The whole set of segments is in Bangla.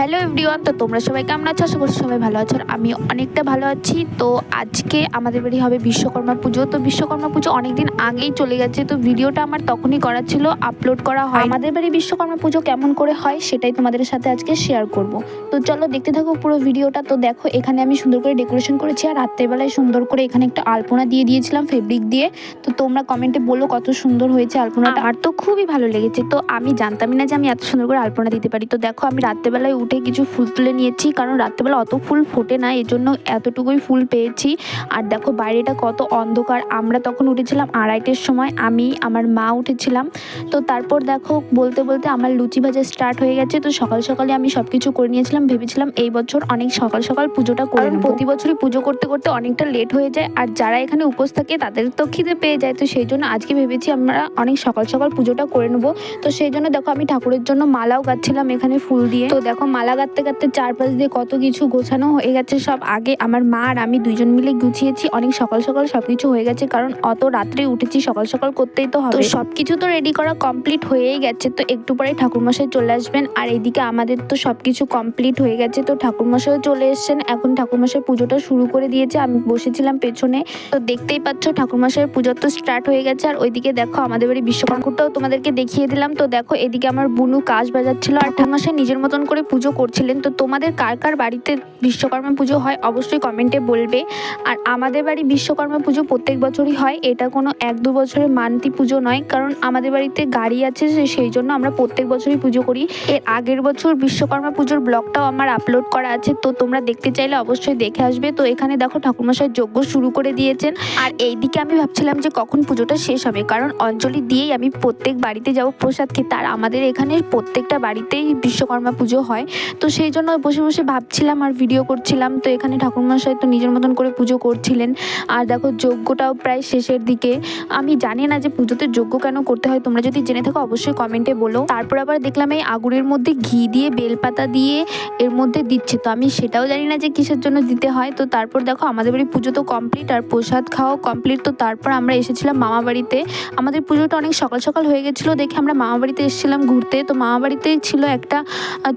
হ্যালো এভরিওয়ান, তো তোমরা সবাই কেমন আছো? আশা করছি সবাই ভালো আছো আমি অনেকটা ভালো আছি। তো আজকে আমাদের বাড়ি হবে বিশ্বকর্মা পুজো। তো বিশ্বকর্মা পুজো অনেক দিন আগেই চলে গেছে। তো ভিডিওটা আমার তখনই করা ছিল আপলোড করা হয় আমাদের বাড়ি বিশ্বকর্মা পুজো কেমন করে হয় সেটাই তোমাদের সাথে আজকে শেয়ার করব। তো চলো দেখতে থাকো পুরো ভিডিওটা। তো দেখো, এখানে আমি সুন্দর করে ডেকোরেশন করেছি আর রাত্রেবেলায় সুন্দর করে এখানে একটা আলপনা দিয়ে দিয়েছিলাম ফেব্রিক দিয়ে। তো তোমরা কমেন্টে বলো কত সুন্দর হয়েছে আলপনাটা। আর তো খুবই ভালো লেগেছে। তো আমি জানতামই না যে আমি এত সুন্দর করে আলপনা দিতে পারি। তো দেখো, আমি রাত্রেবেলায় উঠে কিছু ফুল তুলে নিয়েছি কারণ রাত্রেবেলা অত ফুল ফোটে না এই জন্য এতটুকুই ফুল পেয়েছি। আর দেখো বাইরেটা কত অন্ধকার আমরা তখন উঠেছিলাম আড়াইটের সময় আমি আমার মা উঠেছিলাম। তো তারপর দেখো বলতে বলতে আমার লুচি ভাজা স্টার্ট হয়ে গেছে তো সকাল সকালে আমি সব কিছু করে নিয়েছিলাম ভেবেছিলাম এই বছর অনেক সকাল সকাল পুজোটা করে প্রতি বছরই পুজো করতে করতে অনেকটা লেট হয়ে যায় আর যারা এখানে উপোস থাকে তাদের তো খিদে পেয়ে যায় তো সেই জন্য আজকে ভেবেছি আমরা অনেক সকাল সকাল পুজোটা করে নেব। তো সেই জন্য দেখো আমি ঠাকুরের জন্য মালাও গাচ্ছিলাম এখানে ফুল দিয়ে। তো দেখো মালা গাঁথতে গাঁথতে চারপাশ দিয়ে কত কিছু গোছানো হয়ে গেছে সব আগে আমার মা আর আমি দুজন মিলে গুছিয়েছি। অনেক সকাল সকাল সব কিছু হয়ে গেছে কারণ অত রাত্রে উঠেছি, সকাল সকাল করতেই তো হবে। সব কিছু তো রেডি করা কমপ্লিট হয়েই গেছে, তো একটু পরে ঠাকুরমশাই চলে আসবেন। আর এদিকে আমাদের তো সব কিছু কমপ্লিট হয়ে গেছে, তো ঠাকুরমশাইও চলে এসেছেন। এখন ঠাকুরমশাই পুজোটা শুরু করে দিয়েছে, আমি বসেছিলাম পেছনে। তো দেখতেই পাচ্ছ ঠাকুরমশাইয়ের পুজো তো স্টার্ট হয়ে গেছে। আর ওইদিকে দেখো আমাদের বাড়ি বিশ্বকর্মাটাও তোমাদেরকে দেখিয়ে দিলাম। তো দেখো এদিকে আমার বুনু কাজ বাজাচ্ছিল। আর ঠাকুরমশাই নিজের মতন করে পুজো করছিলেন, তো তোমাদের কার কার বাড়িতে বিশ্বকর্মা পুজো হয় অবশ্যই কমেন্টে বলবে। আর আমাদের বাড়ি বিশ্বকর্মা পুজো প্রত্যেক বছরই হয়, এটা কোনো এক দু বছরের মান্তি পুজো নয়, কারণ আমাদের বাড়িতে গাড়ি আছে সেই জন্য আমরা প্রত্যেক বছরই পুজো করি। এর আগের বছর বিশ্বকর্মা পুজোর ব্লগটাও আমার আপলোড করা আছে, তো তোমরা দেখতে চাইলে অবশ্যই দেখে আসবে। তো এখানে দেখো ঠাকুরমশাই যজ্ঞ শুরু করে দিয়েছেন। আর এই দিকে আমি ভাবছিলাম যে কখন পুজোটা শেষ হবে, কারণ অঞ্জলি দিয়েই আমি প্রত্যেক বাড়িতে যাব প্রসাদ খেতে। আর আমাদের এখানে প্রত্যেকটা বাড়িতেই বিশ্বকর্মা পুজো হয়। তো সেই জন্য বসে বসে ভাবছিলাম আর ভিডিও করছিলাম। তো এখানে ঠাকুরমশাই তো নিজের মতন করে পুজো করছিলেন। আর দেখো যজ্ঞটাও প্রায় শেষের দিকে। আমি জানি না যে পুজোতে যজ্ঞ কেন করতে হয়। তোমরা যদি জেনে থাকো, অবশ্যই কমেন্টে বলো। তারপর আবার দেখলাম এই আগুনের মধ্যে ঘি দিয়ে, বেলপাতা দিয়ে এর মধ্যে দিচ্ছে। তো আমি সেটাও জানি না যে কিসের জন্য দিতে হয়। তো তারপর দেখো, আমাদের বাড়ি পুজো তো কমপ্লিট আর প্রসাদ খাওয়াও কমপ্লিট তো তারপর আমরা এসেছিলাম মামা বাড়িতে। আমাদের পুজোটা অনেক সকাল সকাল হয়ে গেছিল দেখে আমরা মামা বাড়িতে এসেছিলাম ঘুরতে। তো মামা বাড়িতেই ছিল একটা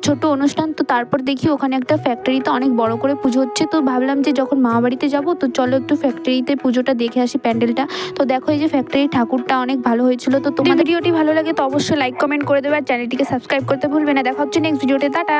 ছোট অনুষ্ঠান, তো তারপর দেখি ওখানে একটা ফ্যাক্টরিতে অনেক বড় করে পুজো হচ্ছে। তো ভাবলাম যে যখন মামা বাড়িতে যাব, তো চলো একটু ফ্যাক্টরিতে পুজোটা দেখে আসি প্যান্ডেলটা। তো দেখো এই যে ফ্যাক্টরি ঠাকুরটা অনেক ভালো হয়েছিল। তো তোমাদের ভিডিওটি ভালো লাগে তো অবশ্যই লাইক কমেন্ট করে দেবে আর চ্যানেলটিকে সাবস্ক্রাইব করতে ভুলবে না। দেখা হচ্ছে নেক্সট ভিডিওতে টাটা!